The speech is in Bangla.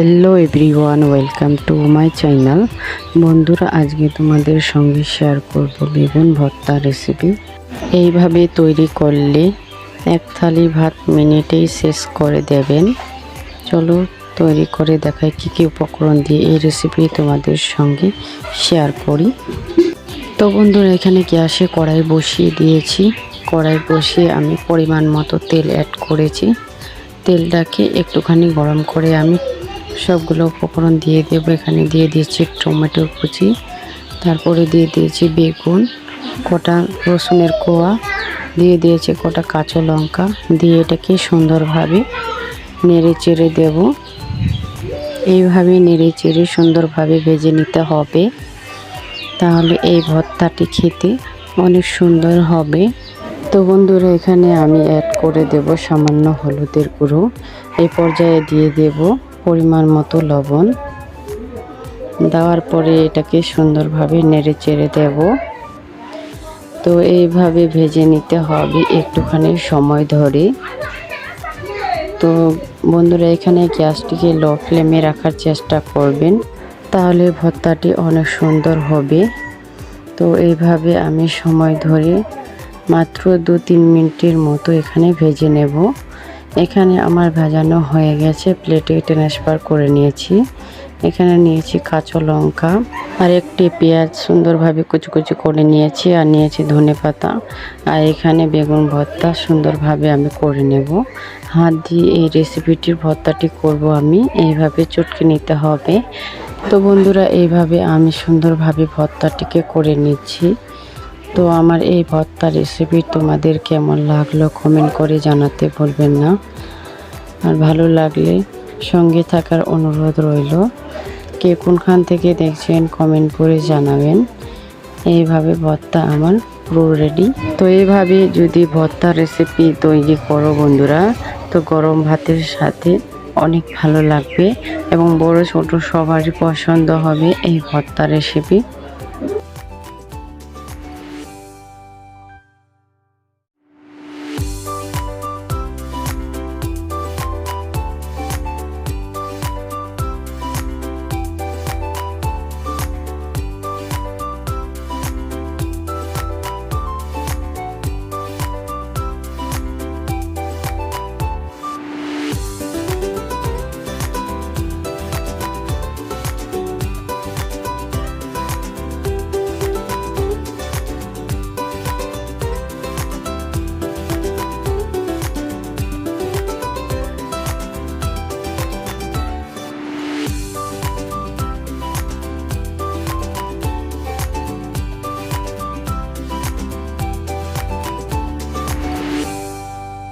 Hello everyone welcome to my channel বন্ধুরা, আজকে তোমাদের সঙ্গে শেয়ার করব বেগুন ভর্তা রেসিপি এইভাবে তৈরি করলে এক থালি ভাত মিনিটেই শেষ করে দেবেন। চলো তৈরি করে দেখায় কী কী উপকরণ দিয়ে এই রেসিপি তোমাদের সঙ্গে শেয়ার করি। তো বন্ধুরা, এখানে গ্যাসে কড়াই বসিয়ে দিয়েছি। কড়াই বসিয়ে আমি পরিমাণ মতো তেল অ্যাড করেছি। তেলটাকে একটুখানি গরম করে আমি সবগুলো উপকরণ দিয়ে দেব। এখানে দিয়ে দিয়েছি টমেটো কুচি, তারপরে দিয়ে দিয়েছি বেগুন, কটা রসুনের কোয়া, দিয়ে দিয়েছি কটা কাঁচা লঙ্কা, দিয়ে এটাকে সুন্দরভাবে নেড়ে চেড়ে দেব। এইভাবে নেড়ে চেড়ে সুন্দরভাবে ভেজে নিতে হবে। তাহলে এই ভর্তাটি খেতে অনেক সুন্দর হবে। তো বন্ধুরা, এখানে আমি অ্যাড করে দেব সামান্য হলুদের গুঁড়ো। এই পর্যায়ে দিয়ে দেব পরিমাণ মতো লবণ। দেওয়ার পরে এটাকে সুন্দরভাবে নেড়ে চেড়ে দেব। তো এইভাবে ভেজে নিতে হবে একটুখানি সময় ধরে। তো বন্ধুরা, এখানে গ্যাসটিকে লো ফ্লেমে রাখার চেষ্টা করবেন, তাহলে ভর্তাটি অনেক সুন্দর হবে। তো এইভাবে আমি সময় ধরে মাত্র দু তিন মিনিটের মতো এখানে ভেজে নেব। এখানে আমার ভেজানো হয়ে গেছে প্লেটে ট্রান্সফার করে নিয়েছি। এখানে নিয়েছি কাঁচা লঙ্কা আর একটি পেঁয়াজ, সুন্দরভাবে কুচি কুচি করে নিয়েছি আর নিয়েছি ধনে পাতা। আর এখানে বেগুন ভর্তা সুন্দরভাবে আমি করে নেব। হাত দিয়ে এই রেসিপিটির ভর্তাটি করব আমি, এইভাবে চটকে নিতে হবে। তো বন্ধুরা, এইভাবে আমি সুন্দরভাবে ভর্তাটিকে করে নিচ্ছি। তো আমার এই ভর্তা রেসিপি তোমাদের কেমন লাগল কমেন্ট করে জানাতে ভুলবেন না। আর ভালো লাগলে সঙ্গে থাকার অনুরোধ রইল। কে কোনখান থেকে দেখছেন কমেন্ট করে জানাবেন। এইভাবে ভর্তা আমার পুরো রেডি তো এইভাবে যদি ভর্তা রেসিপি তৈরি করো বন্ধুরা, তো গরম ভাতের সাথে অনেক ভালো লাগবে এবং বড় ছোট সবারই পছন্দ হবে এই ভর্তা রেসিপি